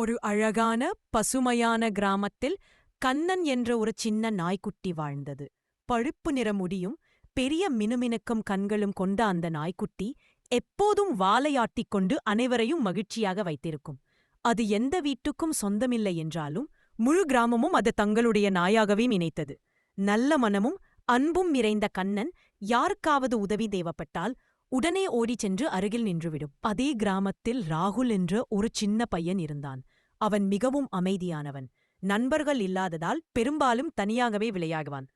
ஒரு அழகான பசுமையான கிராமத்தில் கண்ணன் என்ற ஒரு சின்ன நாய்க்குட்டி வாழ்ந்தது. பழுப்பு நிற முடியும் பெரிய மினுமினுக்கும் கண்களும் கொண்ட அந்த நாய்க்குட்டி எப்போதும் வாலையாட்டிக் கொண்டு அனைவரையும் மகிழ்ச்சியாக வைத்திருக்கும். அது எந்த வீட்டுக்கும் சொந்தமில்லை என்றாலும் முழு கிராமமும் அது தங்களுடைய நாயாகவே நினைத்தது. நல்ல மனமும் அன்பும் நிறைந்த கண்ணன் யாருக்காவது உதவி தேவைப்பட்டால் உடனே ஓடிச் சென்று அருகில் நின்றுவிடும். அதே கிராமத்தில் ராகுல் என்ற ஒரு சின்ன பையன் இருந்தான். அவன் மிகவும் அமைதியானவன். நண்பர்கள் இல்லாததால் பெரும்பாலும் தனியாகவே விளையாடுவான்.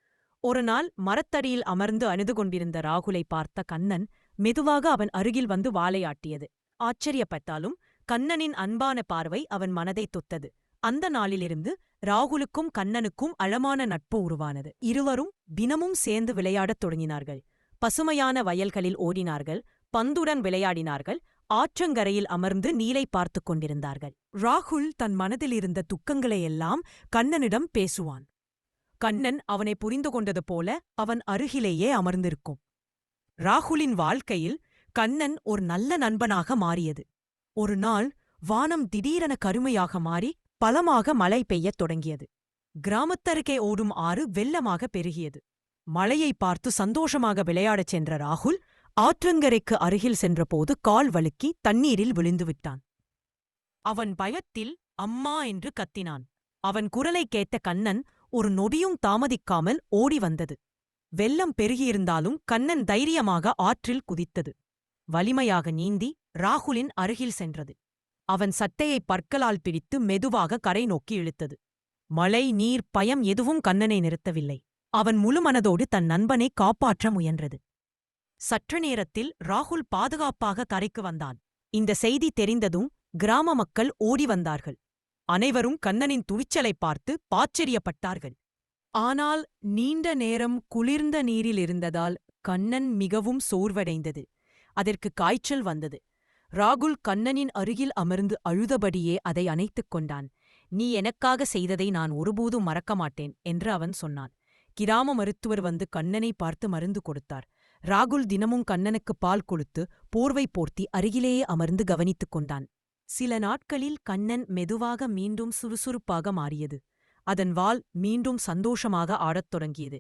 ஒரு நாள் மரத்தடியில் அமர்ந்து அழுது கொண்டிருந்த ராகுலை பார்த்த கண்ணன் மெதுவாக அவன் அருகில் வந்து வாழையாட்டியது ஆச்சரியப்பட்டாலும் கண்ணனின் அன்பான பார்வை அவன் மனதைத் தொத்தது அந்த நாளிலிருந்து ராகுலுக்கும் கண்ணனுக்கும் அழமான நட்பு உருவானது. இருவரும் தினமும் சேர்ந்து விளையாடத் தொடங்கினார்கள். பசுமையான வயல்களில் ஓடினார்கள். பந்துடன் விளையாடினார்கள். ஆற்றங்கரையில் அமர்ந்து நீலை பார்த்துக் கொண்டிருந்தார்கள். ராகுல் தன் மனதில் இருந்த துக்கங்களையெல்லாம் கண்ணனிடம் பேசுவான். கண்ணன் அவனை புரிந்து கொண்டது போல அவன் அருகிலேயே அமர்ந்திருக்கும். ராகுலின் வாழ்க்கையில் கண்ணன் ஒரு நல்ல நண்பனாக மாறியது. ஒரு நாள் வானம் திடீரென கருமையாக மாறி பலமாக மழை பெய்யத் தொடங்கியது. கிராமத்தருகே ஓடும் ஆறு வெள்ளமாக பெருகியது. மழையை பார்த்து சந்தோஷமாக விளையாடச் சென்ற ராகுல் ஆற்றங்கரைக்கு அருகில் சென்றபோது கால் வழுக்கி தண்ணீரில் விழுந்துவிட்டான் அவன் பயத்தில் அம்மா என்று கத்தினான். அவன் குரலைக் கேட்ட கண்ணன் ஒரு நொடியும் தாமதிக்காமல் ஓடி வந்தது. வெள்ளம் பெருகியிருந்தாலும் கண்ணன் தைரியமாக ஆற்றில் குதித்தது. வலிமையாக நீந்தி ராகுலின் அருகில் சென்றது. அவன் சட்டையை பற்களால் பிடித்து மெதுவாக கரை நோக்கி இழுத்தது. மழை நீர் பயம் எதுவும் கண்ணனை நிறுத்தவில்லை. அவன் முழுமனதோடு தன் நண்பனை காப்பாற்ற முயன்றது. சற்று நேரத்தில் ராகுல் பாதுகாப்பாக கரைக்கு வந்தான். இந்த செய்தி தெரிந்ததும் கிராம மக்கள் ஓடி வந்தார்கள். அனைவரும் கண்ணனின் துணிச்சலை பார்த்து பாச்சரியப்பட்டார்கள் ஆனால் நீண்ட நேரம் குளிர்ந்த நீரில் இருந்ததால் கண்ணன் மிகவும் சோர்வடைந்தது. அதற்கு காய்ச்சல் வந்தது. ராகுல் கண்ணனின் அருகில் அமர்ந்து அழுதபடியே அதை அணைத்துக் கொண்டான். நீ எனக்காக செய்ததை நான் ஒருபோதும் மறக்க மாட்டேன் என்று அவன் சொன்னான். கிராம மருத்துவர் வந்து கண்ணனை பார்த்து மருந்து கொடுத்தார். ராகுல் தினமும் கண்ணனுக்கு பால் கொடுத்து போர்வை போர்த்தி அருகிலேயே அமர்ந்து கவனித்துக் கொண்டான். சில நாட்களில் கண்ணன் மெதுவாக மீண்டும் சுறுசுறுப்பாக மாறியது. அதன் வால் மீண்டும் சந்தோஷமாக ஆடத் தொடங்கியது.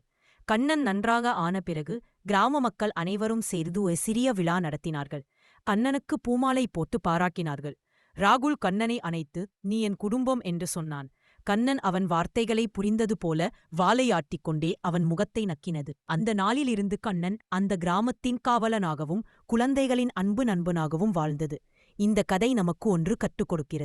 கண்ணன் நன்றாக ஆன பிறகு கிராம மக்கள் அனைவரும் சேர்ந்து ஒரு சிறிய விழா நடத்தினார்கள். கண்ணனுக்கு பூமாலை போட்டு பாராட்டினார்கள். ராகுல் கண்ணனை அணைத்து நீ என் குடும்பம் என்று சொன்னான். கண்ணன் அவன் வார்த்தைகளை புரிந்தது போல வாலையாட்டிக் கொண்டே அவன் முகத்தை நக்கினது. அந்த நாளிலிருந்து கண்ணன் அந்த கிராமத்தின் காவலனாகவும் குழந்தைகளின் அன்பு நண்பனாகவும் வாழ்ந்தது. இந்த கதை நமக்கு ஒன்று கற்றுக் கொடுக்கிறது.